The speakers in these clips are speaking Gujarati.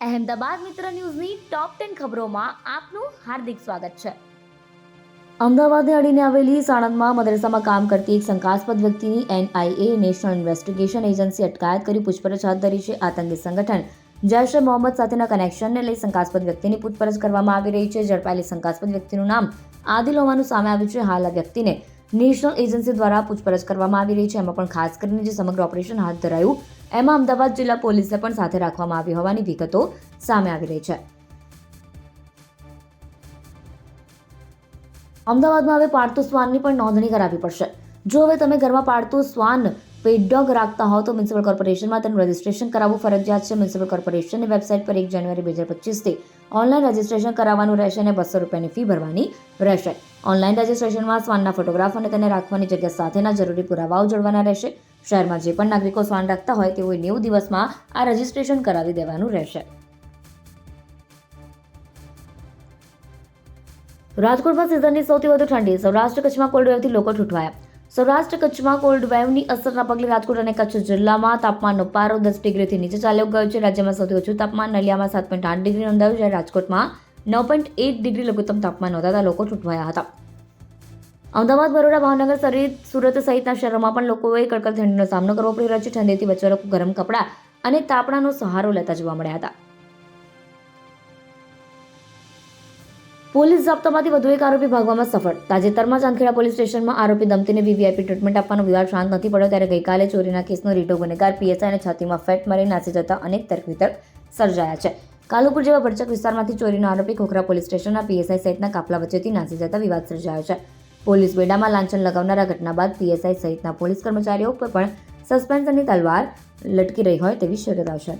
અહેમદાબાદ મિત્ર ન્યૂઝની ટોપ ટેન ખબરોમાં આપનું હાર્દિક સ્વાગત છે. અમદાવાદને અડીને આવેલી સાણંદમાં મદરસામાં કામ કરતી એક શંકાસ્પદ વ્યક્તિની એનઆઈએ નેશનલ ઇન્વેસ્ટિગેશન એજન્સી અટકાયત કરી પૂછપરછ હાથ ધરી છે આતંકી સંગઠન. જૈશ એ મોહમ્મદ સાથેના કનેક્શનને લઈ શંકાસ્પદ વ્યક્તિની પૂછપરછ કરવામાં આવી રહી છે. ઝડપાયેલી શંકાસ્પદ વ્યક્તિનું નામ આદિલ હોવાનું સામે આવ્યું છે. હાલ આ વ્યક્તિને નેશનલ એજન્સી દ્વારા પૂછપરછ કરવામાં આવી રહી છે. એમાં પણ ખાસ કરીને જે સમગ્ર ઓપરેશન હાથ ધરાયું, એમાં અમદાવાદ જિલ્લા પોલીસને પણ સાથે રાખવામાં આવી હોવાની વિગતો સામે આવી રહી છે. અમદાવાદમાં હવે પાળતુ શ્વાનની પણ નોંધણી કરાવવી પડશે. જો હવે તમે ઘરમાં પાળતુ શ્વાન પેટ રાખતા હો તો મ્યુનિસિપલ કોર્પોરેશનમાં તેનું રજિસ્ટ્રેશન કરાવવું ફરજિયાત છે. મ્યુનિસિપલ કોર્પોરેશનની વેબસાઇટ પર એક જાન્યુઆરી બે હજાર પચીસથી ઓનલાઈન રજિસ્ટ્રેશન કરાવવાનું રહેશે અને બસો રૂપિયાની ફી ભરવાની રહેશે. ઓનલાઈન રજિસ્ટ્રેશનમાં શ્વાનના ફોટોગ્રાફ અને તેને રાખવાની જગ્યા સાથેના જરૂરી પુરાવાઓ જોડવાના રહેશે. શહેરમાં જે પણ નાગરિકો શ્વાન રાખતા હોય તેઓએ નેવું દિવસમાં આ રજિસ્ટ્રેશન કરાવી દેવાનું રહેશે. રાજકોટમાં સિઝનની સૌથી વધુ ઠંડી, સૌરાષ્ટ્ર કચ્છમાં કોલ્ડ વેવથી લોકો ઠૂંઠવાયા. સૌરાષ્ટ્ર કચ્છમાં કોલ્ડ વેવની અસરના પગલે રાજકોટ અને કચ્છ જિલ્લામાં તાપમાનનો પારો દસ ડિગ્રીથી નીચે ચાલ્યો ગયો છે. રાજ્યમાં સૌથી ઓછું તાપમાન નલિયામાં સાત પોઈન્ટ આઠ ડિગ્રી નોંધાયું જ્યારે રાજકોટમાં નવ પોઈન્ટ એક ડિગ્રી લઘુત્તમ તાપમાન નોંધાતા લોકો ચૂંટવાયા હતા. અમદાવાદ વડોદરા ભાવનગર સહિત સુરત સહિતના શહેરોમાં પણ લોકોએ કડકડ ઠંડીનો સામનો કરવો પડી રહ્યો છે. ઠંડીથી બચવા લોકો ગરમ કપડાં અને તાપણાનો સહારો લેતા જોવા મળ્યા હતા. પોલીસ ઝાપ્તામાંથી વધુ એક આરોપી ભાગવામાં સફળ. તાજેતરમાં ચાંદખેડા પોલીસ સ્ટેશનમાં આરોપી દંપતીને વીવીઆઈપી ટ્રીટમેન્ટ આપવાનો વિવાદ શાંત નથી પડ્યો ત્યારે ગઈકાલે ચોરીના કેસનો રીટો ગુનેગાર પીએસઆઈને છાતીમાં ફેટ મારી નાસી જતા અનેક તર્ક વિતર્ક સર્જાયા છે. કાલુપુર જેવા ભરચક વિસ્તારમાંથી ચોરીનો આરોપી ખોખરા પોલીસ સ્ટેશનના પીએસઆઈ સહિતના કાફલા વચ્ચેથી નાસી જતા વિવાદ સર્જાયો છે. પોલીસ બેડામાં લાંછન લગાવનારા ઘટના બાદ પીએસઆઈ સહિતના પોલીસ કર્મચારીઓ પર પણ સસ્પેન્શનની તલવાર લટકી રહી હોય તેવી શક્યતા છે.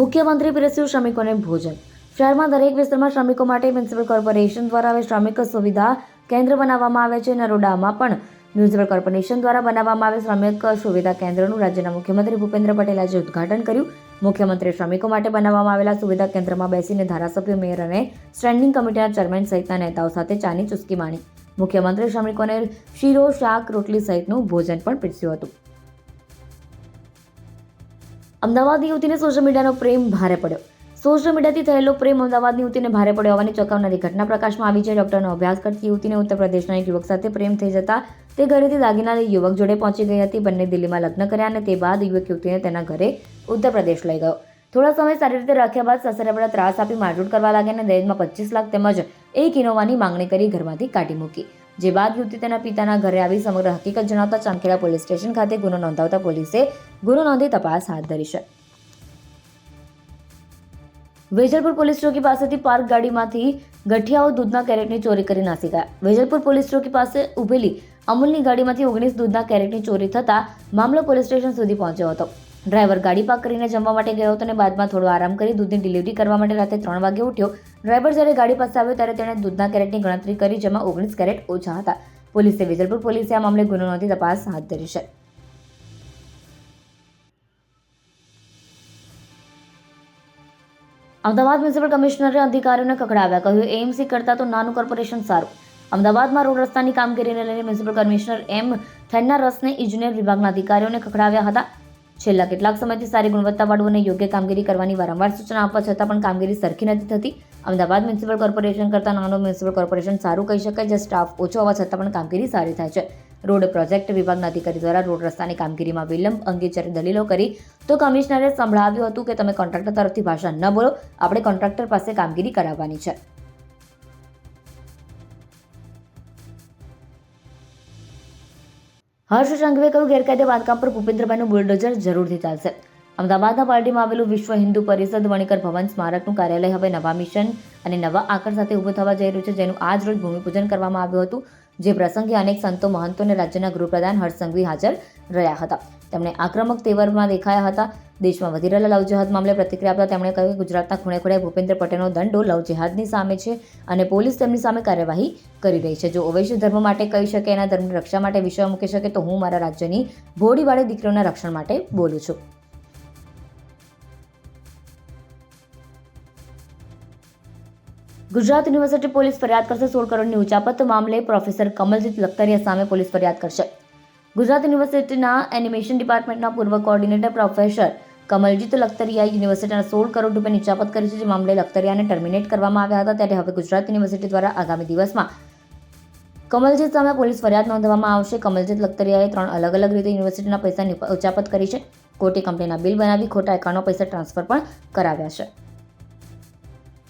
મુખ્યમંત્રી પીરસ્યું શ્રમિકોને ભોજન. શહેરમાં દરેક વિસ્તારમાં શ્રમિકો માટે મ્યુનિસિપલ કોર્પોરેશન દ્વારા હવે શ્રમિક સુવિધા કેન્દ્ર બનાવવામાં આવે છે. નરોડામાં પણ મ્યુનિસિપલ કોર્પોરેશન દ્વારા બનાવવામાં આવે શ્રમિક સુવિધા કેન્દ્રનું રાજ્યના મુખ્યમંત્રી ભૂપેન્દ્ર પટેલે આજે ઉદઘાટન કર્યું. મુખ્યમંત્રી શ્રમિકો માટે બનાવવામાં આવેલા સુવિધા કેન્દ્રમાં બેસીને ધારાસભ્ય, મેયર અને સ્ટેન્ડિંગ કમિટીના ચેરમેન સહિતના નેતાઓ સાથે ચાની ચુસ્કી માણી. મુખ્યમંત્રી શ્રમિકોને શીરો, શાક, રોટલી સહિતનું ભોજન પણ પીરસ્યું હતું. અમદાવાદની યુવતીને સોશિયલ મીડિયાનો પ્રેમ ભારે પડ્યો. સોશિયલ મીડિયાથી થયેલો પ્રેમ અમદાવાદની યુવતીને ભારે પડ્યો હોવાની ચોંકાવનારી ઘટના પ્રકાશમાં આવી છે. ડોક્ટરનો અભ્યાસ કરતી યુવતીને ઉત્તર પ્રદેશના એક યુવક સાથે પ્રેમ થઈ જતા તે ઘરેથી દાગીના યુવક જોડે પહોંચી ગઈ હતી. બંને દિલ્હીમાં લગ્ન કર્યા અને તે બાદ યુવક યુવતીને તેના ઘરે ઉત્તર પ્રદેશ લઈ ગયો. થોડા સમય સારી રીતે રાખ્યા બાદ સસરે સસરાબડા ત્રાસ આપી મારઝૂડ કરવા લાગ્યા અને દહેજમાં પચીસ લાખ તેમજ એક ઇનોવાની માંગણી કરી ઘરમાંથી કાઢી મૂકી. જે બાદ યુવતી તેના પિતાના ઘરે આવી સમગ્ર હકીકત જણાવતા ચાંખેડા પોલીસ સ્ટેશન ખાતે ગુનો નોંધાવતા પોલીસે ગુનો નોંધી તપાસ હાથ ધરી છે. વેજલપુર પોલીસ ચોકી પાસેથી પાર્ક ગાડીમાંથી ગઠિયાઓ દૂધના કેરેટની ચોરી કરી નાસી ગયા. વેજલપુર પોલીસ ચોકી પાસે ઉભેલી અમૂલની ગાડીમાંથી ઓગણીસ દૂધના કેરેટની ચોરી થતાં મામલો પોલીસ સ્ટેશન સુધી પહોંચ્યો હતો. ડ્રાઈવર ગાડી પાક કરીને જમવા માટે ગયો હતો અને બાદમાં થોડો આરામ કરી દૂધની ડિલિવરી કરવા માટે રાતે ત્રણ વાગે ઉઠ્યો. ડ્રાઈવર જ્યારે ગાડી પાસે આવ્યો ત્યારે તેણે દૂધના કેરેટની ગણતરી કરી, જેમાં ઓગણીસ કેરેટ ઓછા હતા. પોલીસે વેજલપુર પોલીસે આ મામલે ગુનો નોંધી તપાસ હાથ ધરી છે. અમદાવાદ મ્યુનિસિપલ કમિશનરે અધિકારીઓને કકડાવ્યા કહ્યું, એએમસી કરતાં તો નાનું કોર્પોરેશન સારું. અમદાવાદમાં રોડ રસ્તાની કામગીરીને લઈને મ્યુનિસિપલ કમિશનર એમ થેન્ના રસને ઇજનેર વિભાગના અધિકારીઓને ખખડાવ્યા હતા. છેલ્લા કેટલાક સમયથી સારી ગુણવત્તાવાળું અને યોગ્ય કામગીરી કરવાની વારંવાર સૂચના આપવા છતાં પણ કામગીરી સરખી નથી થતી. અમદાવાદ મ્યુનિસિપલ કોર્પોરેશન કરતાં નાનું મ્યુનિસિપલ કોર્પોરેશન સારું કહી શકાય જે સ્ટાફ ઓછો હોવા છતાં પણ કામગીરી સારી થાય છે. રોડ પ્રોજેક્ટ વિભાગના અધિકારી દ્વારા રોડ રસ્તાની કામગીરીમાં વિલંબ અંગે જ્યારે દલીલો કરી, તો કમિશનરે સંભળાવ્યું હતું કે તમે કોન્ટ્રાક્ટર તરફથી ભાષા ન બોલો, આપણે કોન્ટ્રાક્ટર પાસે કામગીરી કરાવવાની છે. હર્ષ સંઘવે કહ્યું, ગેરકાયદે બાંધકામ પર ભૂપેન્દ્રભાઈનું બુલડોઝર જરૂરથી ચાલશે. અમદાવાદના પાર્ટીમાં આવેલું વિશ્વ હિન્દુ પરિષદ વણિકર ભવન સ્મારકનું કાર્યાલય હવે નવા મિશન અને નવા આકર સાથે ઊભું થવા જઈ રહ્યું છે, જેનું આજ રોજ ભૂમિપૂજન કરવામાં આવ્યું હતું. જે પ્રસંગે અનેક સંતો, મહંતો અને રાજ્યના ગૃહપ્રધાન હર્ષસંઘવી હાજર રહ્યા હતા. તેમણે આક્રમક તેવરમાં દેખાયા હતા. દેશમાં વધી રહેલા લવ જેહાદ મામલે પ્રતિક્રિયા આપતા તેમણે કહ્યું કે ગુજરાતના ખૂણે ખૂણે ભૂપેન્દ્ર પટેલનો દંડો લવ જેહાદની સામે છે અને પોલીસ તેમની સામે કાર્યવાહી કરી રહી છે. જો ઓવૈશ્ય ધર્મ માટે કહી શકે, એના ધર્મની રક્ષા માટે વિશ્વ મૂકી શકે, તો હું મારા રાજ્યની ભોળીવાળી દીકરીઓના રક્ષણ માટે બોલું છું. ગુજરાત યુનિવર્સિટી પોલીસ ફરિયાદ કરશે સોળ કરોડની ઉચાપત મામલે પ્રોફેસર કમલજીત લખતરિયા સામે પોલીસ ફરિયાદ કરશે. ગુજરાત યુનિવર્સિટીના એનિમેશન ડિપાર્ટમેન્ટના પૂર્વ કોઓર્ડિનેટર પ્રોફેસર કમલજીત લખતરિયાએ યુનિવર્સિટીના સોળ કરોડ રૂપિયાની ઉચાપત કરી છે, જે મામલે લખતરિયાને ટર્મિનેટ કરવામાં આવ્યા હતા. ત્યારે હવે ગુજરાત યુનિવર્સિટી દ્વારા આગામી દિવસમાં કમલજીત સામે પોલીસ ફરિયાદ નોંધવામાં આવશે. કમલજીત લખતરિયાએ ત્રણ અલગ અલગ રીતે યુનિવર્સિટીના પૈસાની ઉચાપત કરી છે. કોટી કંપનીના બિલ બનાવી, ખોટા એકાઉન્ટમાં પૈસા ટ્રાન્સફર પણ કરાવ્યા છે.